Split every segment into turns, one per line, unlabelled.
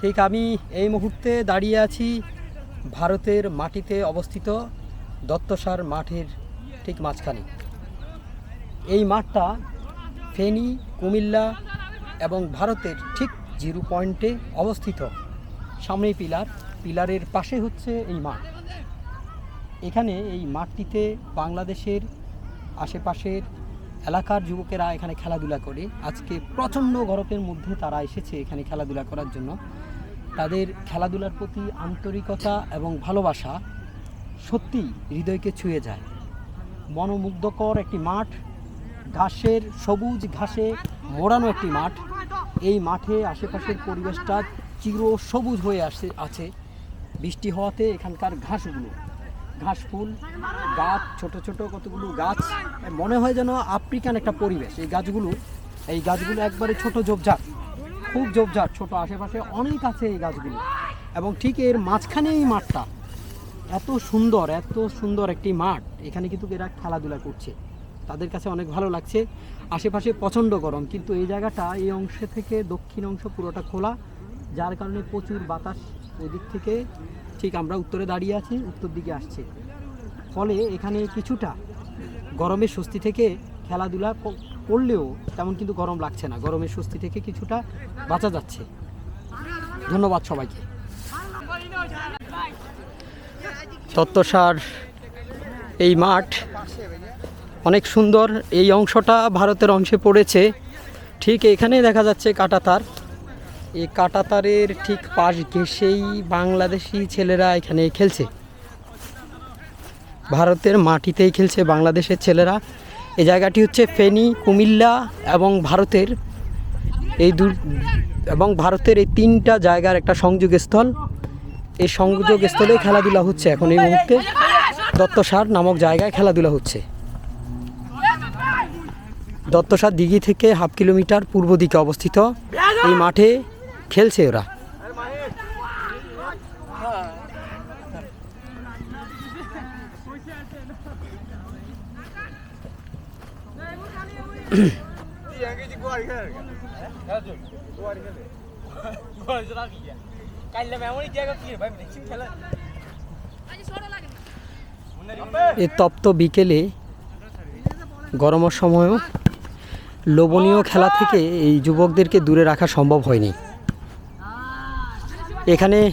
ঠিক আমি এই মুহূর্তে দাঁড়িয়ে আছি ভারতের মাটিতে অবস্থিত দত্তসার মাঠের ঠিক মাঝখানে। এই মাঠটা ফেনী, কুমিল্লা এবং ভারতের ঠিক জিরো পয়েন্টে অবস্থিত। সামনেই পিলার, পিলারের পাশে হচ্ছে এই মাঠ। এখানে এই মাঠটিতে বাংলাদেশের আশেপাশের এলাকার যুবকেরা এখানে খেলাধুলা করে। আজকে প্রচণ্ড গরমের মধ্যে তারা এসেছে এখানে খেলাধুলা করার জন্য। তাদের খেলাধুলার প্রতি আন্তরিকতা এবং ভালোবাসা সত্যি হৃদয়কে ছুঁয়ে যায়। মনোমুগ্ধকর একটি মাঠ, ঘাসের সবুজ ঘাসে মোড়ানো একটি মাঠ। এই মাঠে আশেপাশের পরিবেশটা চির সবুজ হয়ে আসে, আছে। বৃষ্টি হওয়াতে এখানকার ঘাসগুলো, ঘাস ফুল, গাছ, ছোট ছোট কতগুলো গাছ, মনে হয় যেন আফ্রিকান একটা পরিবেশ। এই গাছগুলো এই গাছগুলো একবারে ছোট ঝোপঝাড়। খুব ঝোপঝাড় ছোট আশেপাশে অনেক আছে এই গাছগুলো। এবং ঠিক এর মাঝখানে এই মাঠটা। এত সুন্দর এত সুন্দর একটি মাঠ। এখানে কিন্তু এরা খেলাধুলা করছে। তাদের কাছে অনেক ভালো লাগছে। আশেপাশে প্রচণ্ড গরম। কিন্তু এই জায়গাটা, এই অংশ থেকে দক্ষিণ অংশ পুরোটা খোলা। যার কারণে প্রচুর বাতাস ওই দিক থেকে। ঠিক আমরা উত্তরে দাঁড়িয়ে আছি, উত্তর দিকে আসছে। ফলে এখানে কিছুটা গরমের স্বস্তি থেকে খেলাধুলা করলেও তেমন কিন্তু গরম লাগছে না। গরমের স্বস্তি থেকে কিছুটা বাঁচা যাচ্ছে। ধন্যবাদ সবাইকে। তত্ত্বসার এই মাঠ অনেক সুন্দর। এই অংশটা ভারতের অংশে পড়েছে। ঠিক এখানেই দেখা যাচ্ছে কাটাতার। এই কাটাতারের ঠিক পাশ ঘেসেই বাংলাদেশি ছেলেরা এখানে খেলছে। ভারতের মাটিতেই খেলছে বাংলাদেশের ছেলেরা। এই জায়গাটি হচ্ছে ফেনী, কুমিল্লা এবং ভারতের এই দু এবং ভারতের এই তিনটা জায়গার একটা সংযোগস্থল। এই সংযোগস্থলে খেলাধুলা হচ্ছে এখন এই মুহূর্তে। দত্তসার নামক জায়গায় খেলাধুলা হচ্ছে। দত্তসার দিঘি থেকে হাফ কিলোমিটার পূর্ব দিকে অবস্থিত। এই মাঠে খেলছে ওরা। এই তপ্ত বিকেলে গরমের সময়ও লোভনীয় খেলা থেকে এই যুবকদেরকে দূরে রাখা সম্ভব হয়নি। এখানে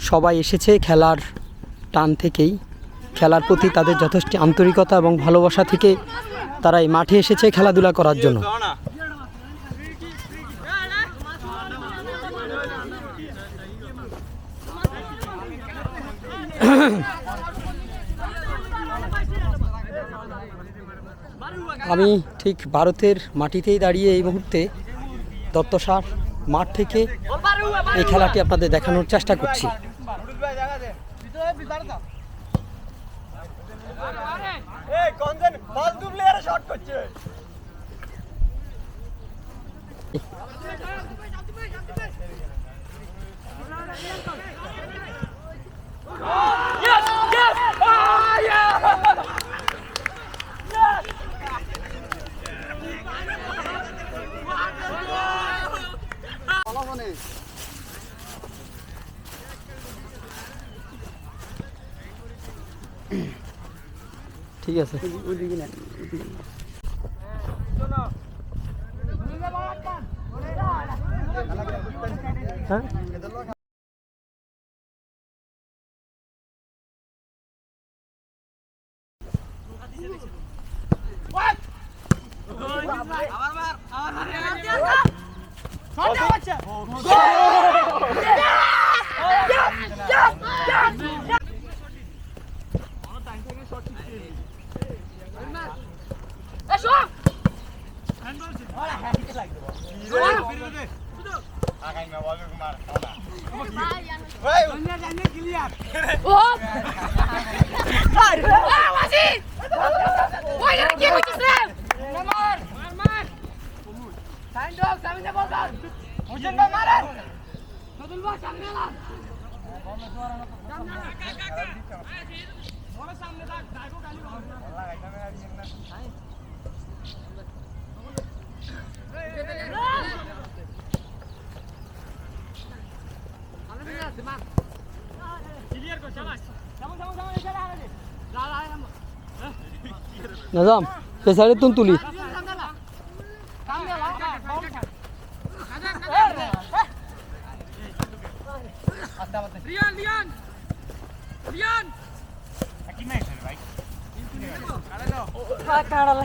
সবাই এসেছে খেলার টান থেকেই। খেলার প্রতি তাদের যথেষ্ট আন্তরিকতা এবং ভালোবাসা থেকে তারা এই মাঠে এসেছে খেলাধুলা করার জন্য। আমি ঠিক ভারতের মাটিতেই দাঁড়িয়ে এই মুহূর্তে দত্তসার মাঠ থেকে এই খেলাটি আপনাদের দেখানোর চেষ্টা করছি। হ্যাঁ.
That's it, yun to na liit yun. Sabi. Ah, ito mo ঠিক আছে হ্যাঁ Yeah! Yeah! Yeah! সামনে থাক ডাইগো গালি নাজাম সে
সাইডে তুম তুলি।
কাড়ালে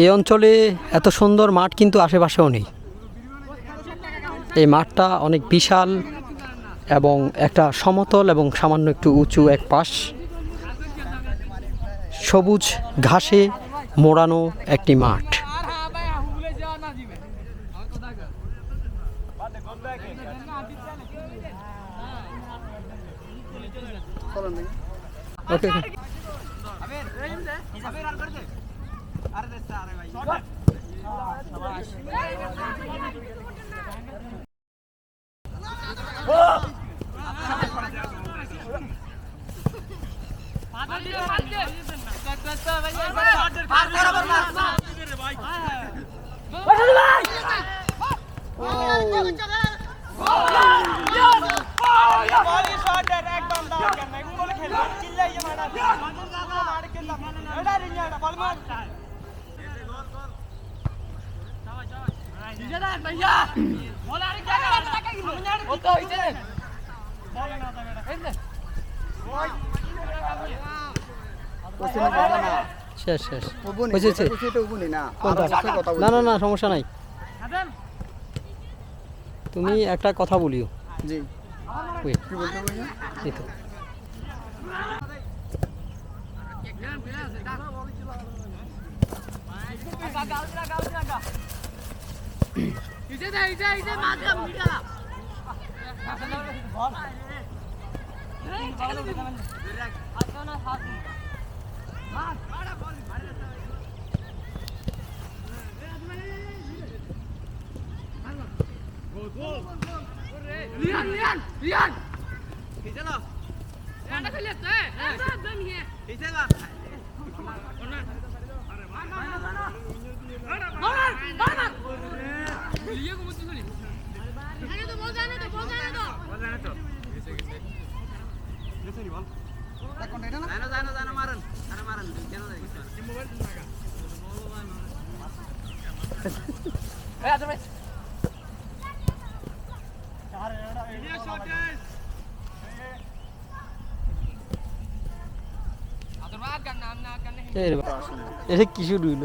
এই অঞ্চলে এত সুন্দর মাঠ কিন্তু আশেপাশেও নেই। এই মাঠটা অনেক বিশাল এবং একটা সমতল এবং সামান্য একটু উঁচু এক পাশ। সবুজ ঘাসে মোড়ানো একটি মাঠ। ওকে শেষ শেষ। বুঝেছে।
না।
না না না সমস্যা নাই। তুমি একটা কথা বলিও।
জি?
এই তো।
이제다 이제 이제 마지막입니다. 리안 리안 리안. 괜찮아. 나
걸렸어. 네. 안돼 안돼
괜찮아. এটা
কি শুরু হইল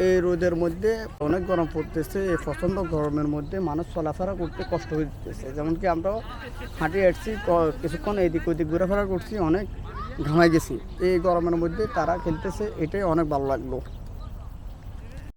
এই
রোদের মধ্যে অনেক গরম পড়তেছে, এই প্রচণ্ড গরমের মধ্যে মানুষ চলাফেরা করতে কষ্ট হয়ে যেতেছে যেমন কি আমরা হাঁটিয়ে ক- কিছুক্ষণ এদিক ওদিক ঘোরাফেরা করছি, অনেক ঘামাই গেছি। এই গরমের মধ্যে তারা খেলতেছে, এটাই অনেক ভালো লাগল।